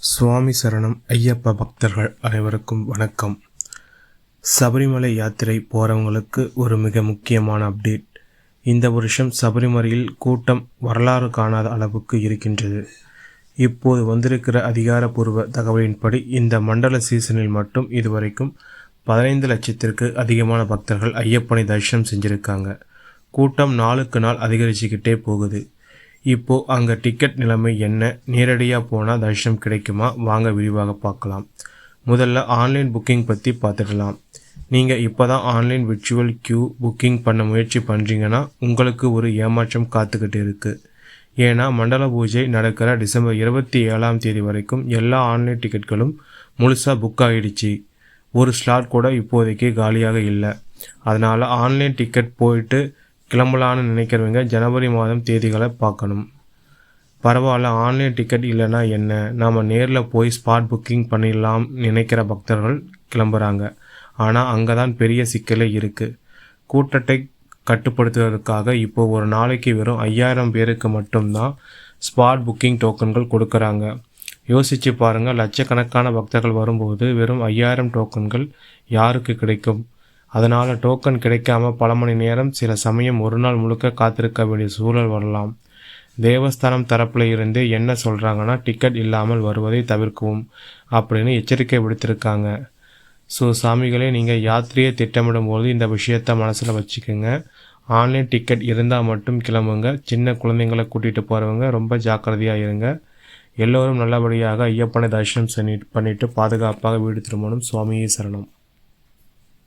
சுவாமி சரணம் ஐயப்ப பக்தர்கள் அனைவருக்கும் வணக்கம். சபரிமலை யாத்திரை போகிறவங்களுக்கு ஒரு மிக முக்கியமான அப்டேட் இந்த வருஷம் சபரிமலையில் கூட்டம் வரலாறு காணாத அளவுக்கு இருக்கின்றது. இப்போது வந்திருக்கிற அதிகாரப்பூர்வ தகவலின்படி இந்த மண்டல சீசனில் மட்டும் இதுவரைக்கும் பதினைந்து லட்சத்திற்கு அதிகமான பக்தர்கள் ஐயப்பனை தரிசனம் செஞ்சுருக்காங்க. கூட்டம் நாளுக்கு நாள் அதிகரிச்சுக்கிட்டே போகுது. இப்போது அங்கே டிக்கெட் நிலைமை என்ன? நேரடியாக போனால் தரிசனம் கிடைக்குமா? வாங்க விரிவாக பார்க்கலாம். முதல்ல ஆன்லைன் புக்கிங் பற்றி பார்த்துடலாம். நீங்கள் இப்போ தான் ஆன்லைன் விர்ச்சுவல் க்யூ புக்கிங் பண்ண முயற்சி பண்ணுறீங்கன்னா உங்களுக்கு ஒரு ஏமாற்றம் காத்துக்கிட்டு இருக்குது ஏன்னா மண்டல பூஜை நடக்கிற டிசம்பர் இருபத்தி ஏழாம் தேதி வரைக்கும் எல்லா ஆன்லைன் டிக்கெட்களும் முழுசாக புக் ஆகிடுச்சு ஒரு ஸ்லாட் கூட இப்போதைக்கு காலியாக இல்லை. அதனால் ஆன்லைன் டிக்கெட் போயிட்டு கிளம்பலான்னு நினைக்கிறவங்க ஜனவரி மாதம் தேதிகளை பார்க்கணும். பரவாயில்ல ஆன்லைன் டிக்கெட் இல்லைன்னா என்ன? நாம் நேரில் போய் ஸ்பாட் புக்கிங் பண்ணிடலாம் நினைக்கிற பக்தர்கள் கிளம்புறாங்க. ஆனால் அங்கே தான் பெரிய சிக்கலே இருக்குது கூட்டத்தை கட்டுப்படுத்துவதற்காக இப்போது ஒரு நாளைக்கு வெறும் ஐயாயிரம் பேருக்கு மட்டும்தான் ஸ்பாட் புக்கிங் டோக்கன்கள் கொடுக்குறாங்க. யோசித்து பாருங்கள் லட்சக்கணக்கான பக்தர்கள் வரும்போது வெறும் ஐயாயிரம் டோக்கன்கள் யாருக்கு கிடைக்கும்? அதனால் டோக்கன் கிடைக்காம பல மணி நேரம் சில சமயம் ஒரு நாள் முழுக்க காத்திருக்க வேண்டிய சூழல் வரலாம். தேவஸ்தானம் தரப்பில் இருந்து என்ன சொல்கிறாங்கன்னா டிக்கெட் இல்லாமல் வருவதை தவிர்க்கவும் அப்படின்னு எச்சரிக்கை விடுத்திருக்காங்க. ஸோ சாமிகளே நீங்கள் யாத்திரையை திட்டமிடும் போது இந்த விஷயத்த மனசில் வச்சுக்கோங்க. ஆன்லைன் டிக்கெட் இருந்தால் மட்டும் கிளம்புங்க. சின்ன குழந்தைங்களை கூட்டிகிட்டு போகிறவங்க ரொம்ப ஜாக்கிரதையாக இருங்க. எல்லோரும் நல்லபடியாக ஐயப்பனை தரிசனம் பண்ணிவிட்டு பாதுகாப்பாக வீடு திரும்பணும். சுவாமியே சரணம்.